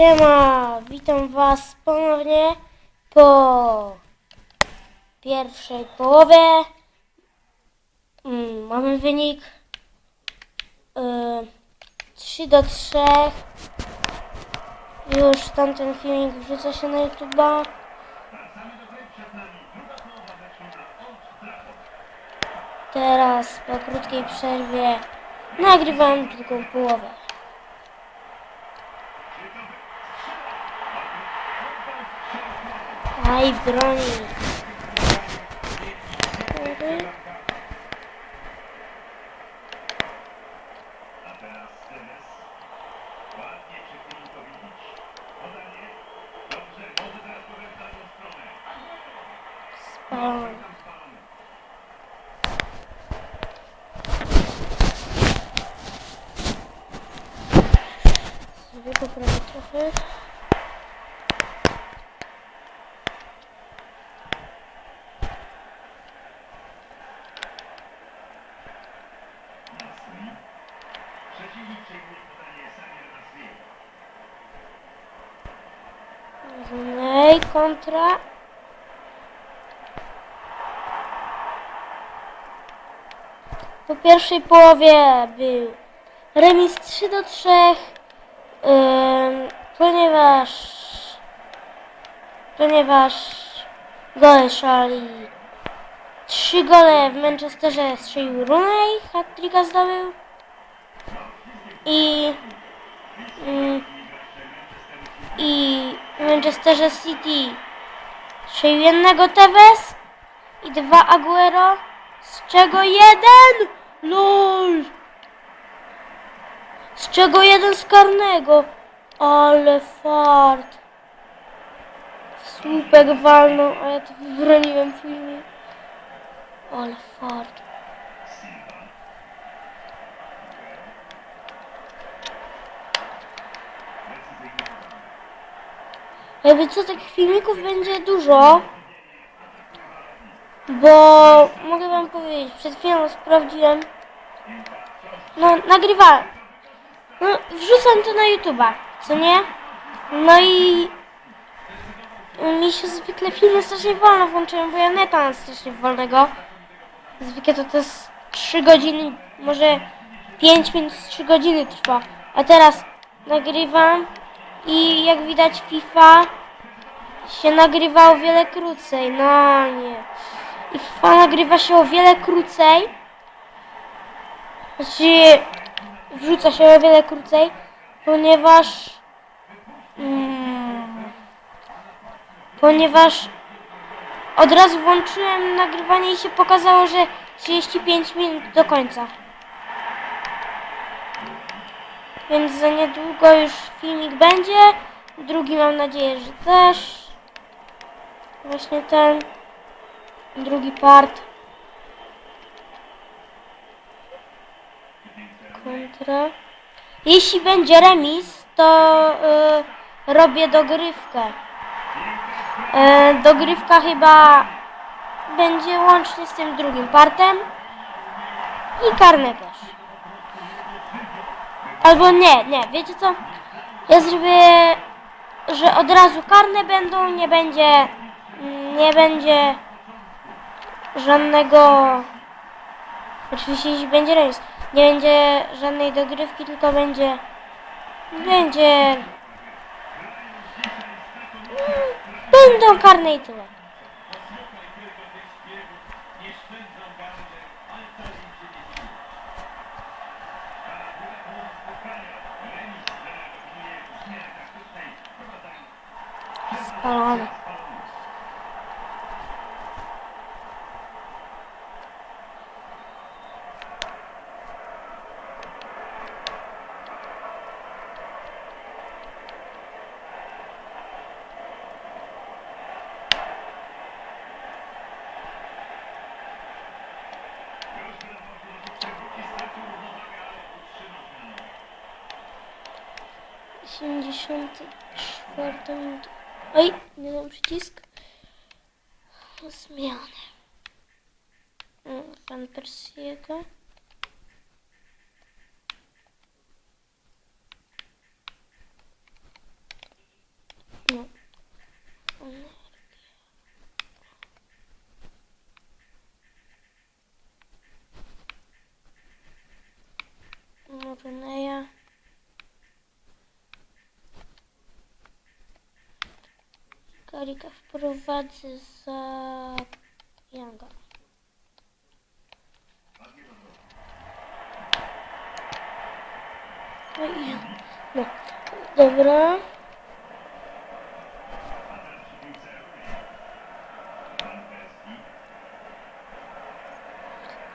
Siema, witam Was ponownie po pierwszej połowie. Mm, mamy wynik y, 3 do 3. Już tamten filmik wrzuca się na YouTube'a. Teraz po krótkiej przerwie nagrywam drugą połowę. Aj, broni. A teraz Teres. Ładnie przechylił to widzieć. Podanie. Dobrze, może teraz powiem w drugą stronę. Spalony. Spalony. Sobie poprawię trochę. Nej, kontra. Po pierwszej połowie był remis 3 do 3, ym, ponieważ ponieważ gole szali trzy gole w Manchesterze strzelił Rooney, hat-tricka zdobył i Manchesterze City. Strzelił jednego Tevez i dwa Aguero, z czego jeden LOL z czego jeden z karnego ale fart. Słupek walnął, a ja to wybroniłem filmie. Ale fart Jakby co, takich filmików będzie dużo. Bo mogę wam powiedzieć, przed chwilą sprawdziłem. No, nagrywałem. No, wrzucam to na YouTube'a, co nie? No i mi się zwykle filmy strasznie wolno włączają, bo ja neta mam strasznie wolnego. Zwykle to to jest 3 godziny, może 5 minut, 3 godziny trwa. A teraz nagrywam i jak widać FIFA się nagrywa o wiele krócej. No nie. I FIFA nagrywa się o wiele krócej. Znaczy wrzuca się o wiele krócej, ponieważ mm, ponieważ od razu włączyłem nagrywanie i się pokazało, że 35 minut do końca. Więc za niedługo już filmik będzie. Drugi mam nadzieję, że też. Właśnie ten. Drugi part. Kontra. Jeśli będzie remis, to y, robię dogrywkę. Y, dogrywka chyba będzie łącznie z tym drugim partem. I karne też. Albo nie, nie, wiecie co? Ja zrobię, że od razu karne będą, nie będzie, nie będzie żadnego... Oczywiście jeśli będzie remis. Nie będzie żadnej dogrywki, tylko będzie... Będzie... Będą karne i tyle. Spalone. 74 Ай, не ломший диск. Смелый. Фанперсика. Ну. Рунея. Karika wprowadzę za Younga. No. No, dobra.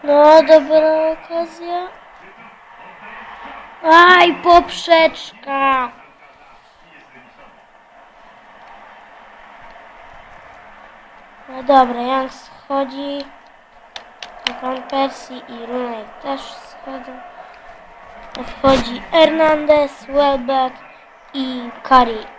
No, dobra okazja. Aj, poprzeczka. No dobra, Young schodzi. Van Persie i Runek też schodzą. Wchodzi Hernandez, Welbeck i Curry.